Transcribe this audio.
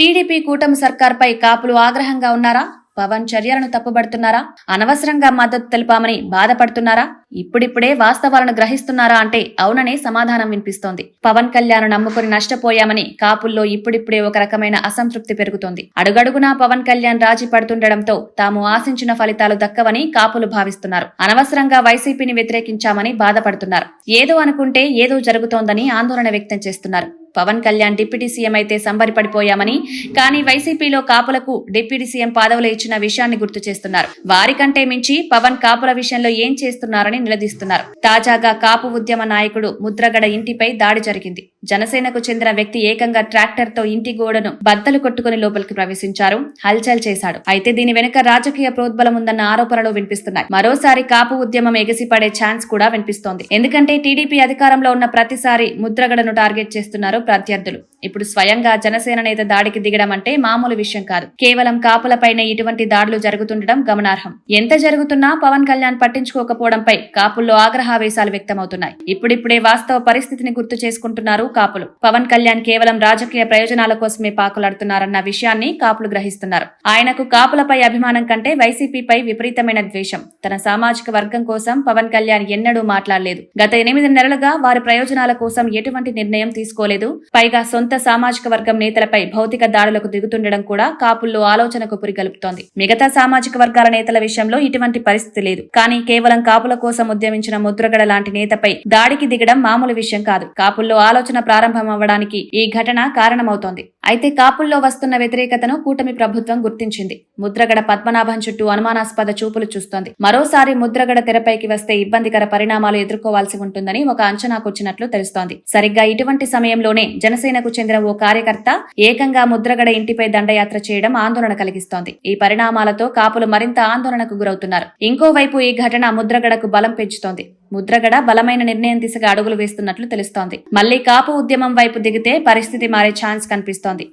TDP కూటమి సర్కార్పై కాపులు ఆగ్రహంగా ఉన్నారా? పవన్ చర్యలను తప్పుబడుతున్నారా? అనవసరంగా మద్దతు తెలిపామని బాధపడుతున్నారా? ఇప్పుడిప్పుడే వాస్తవాలను గ్రహిస్తున్నారా అంటే అవుననే సమాధానం వినిపిస్తోంది. పవన్ కళ్యాణ్ నమ్ముకుని నష్టపోయామని కాపుల్లో ఇప్పుడిప్పుడే ఒక రకమైన అసంతృప్తి పెరుగుతోంది. అడుగడుగునా పవన్ కళ్యాణ్ రాజీ పడుతుండటంతో తాము ఆశించిన ఫలితాలు దక్కవని కాపులు భావిస్తున్నారు. అనవసరంగా వైసీపీని వ్యతిరేకించామని బాధపడుతున్నారు. ఏదో అనుకుంటే ఏదో జరుగుతోందని ఆందోళన వ్యక్తం చేస్తున్నారు. పవన్ కళ్యాణ్ డిప్యూటీ సీఎం అయితే సంబరిపడిపోయామని కానీ వైసీపీలో కాపులకు డిప్యూటీ సీఎం పదవులు ఇచ్చిన విషయాన్ని గుర్తు చేస్తున్నారు. వారికంటే మించి పవన్ కాపుల విషయంలో ఏం చేస్తున్నారని నిలదీస్తున్నారు. తాజాగా కాపు ఉద్యమ నాయకుడు ముద్రగడ ఇంటిపై దాడి జరిగింది. జనసేనకు చెందిన వ్యక్తి ఏకంగా ట్రాక్టర్తో ఇంటి గోడను బద్దలు కొట్టుకుని లోపలికి ప్రవేశించారు. హల్చల్ చేశాడు. అయితే దీని వెనుక రాజకీయ ప్రోద్బలం ఉందన్న ఆరోపణలు వినిపిస్తున్నాయి. మరోసారి కాపు ఉద్యమం ఎగసిపడే ఛాన్స్ కూడా వినిపిస్తోంది. ఎందుకంటే టీడీపీ అధికారంలో ఉన్న ప్రతిసారి ముద్రగడను టార్గెట్ చేస్తున్నారు ప్రత్యర్థులు. ఇప్పుడు స్వయంగా జనసేన నేత దాడికి దిగడం అంటే మామూలు విషయం కాదు. కేవలం కాపులపైనే ఇటువంటి దాడులు జరుగుతుండడం గమనార్హం. ఎంత జరుగుతున్నా పవన్ కళ్యాణ్ పట్టించుకోకపోవడంపై కాపుల్లో ఆగ్రహావేశాలు వ్యక్తమవుతున్నాయి. ఇప్పుడిప్పుడే వాస్తవ పరిస్థితిని గుర్తు చేసుకుంటున్నారు కాపులు. పవన్ కళ్యాణ్ కేవలం రాజకీయ ప్రయోజనాల కోసమే పాకులాడుతున్నారన్న విషయాన్ని కాపులు గ్రహిస్తున్నారు. ఆయనకు కాపులపై అభిమానం కంటే వైసీపీపై విపరీతమైన ద్వేషం. తన సామాజిక వర్గం కోసం పవన్ కళ్యాణ్ ఎన్నడూ మాట్లాడలేదు. గత ఎనిమిది నెలలుగా వారి ప్రయోజనాల కోసం ఎటువంటి నిర్ణయం తీసుకోలేదు. పైగా సొంత సామాజిక వర్గం నేతలపై భౌతిక దాడులకు దిగుతుండడం కూడా కాపుల్లో ఆలోచనకు పురిగలుపుతోంది. మిగతా సామాజిక వర్గాల నేతల విషయంలో ఇటువంటి పరిస్థితి లేదు. కానీ కేవలం కాపుల కోసం ఉద్యమించిన ముద్రగడ లాంటి నేతపై దాడికి దిగడం మామూలు విషయం కాదు. కాపుల్లో ఆలోచన ప్రారంభం అవ్వడానికి ఈ ఘటన కారణమవుతోంది. అయితే కాపుల్లో వస్తున్న వ్యతిరేకతను కూటమి ప్రభుత్వం గుర్తించింది. ముద్రగడ పద్మనాభం చుట్టూ అనుమానాస్పద చూపులు చూస్తోంది. మరోసారి ముద్రగడ తెరపైకి వస్తే ఇబ్బందికర పరిణామాలు ఎదుర్కోవాల్సి ఉంటుందని ఒక అంచనాకొచ్చినట్లు తెలుస్తోంది. సరిగ్గా ఇటువంటి సమయంలోనే జనసేనకు చెందిన ఓ కార్యకర్త ఏకంగా ముద్రగడ ఇంటిపై దండయాత్ర చేయడం ఆందోళన కలిగిస్తోంది. ఈ పరిణామాలతో కాపులు మరింత ఆందోళనకు గురవుతున్నారు. ఇంకోవైపు ఈ ఘటన ముద్రగడకు బలం పెంచుతోంది. ముద్రగడ బలమైన నిర్ణయం దిశగా అడుగులు వేస్తున్నట్లు తెలుస్తోంది. మళ్ళీ కాపు ఉద్యమం వైపు దిగితే పరిస్థితి మారే ఛాన్స్ కనిపిస్తోంది.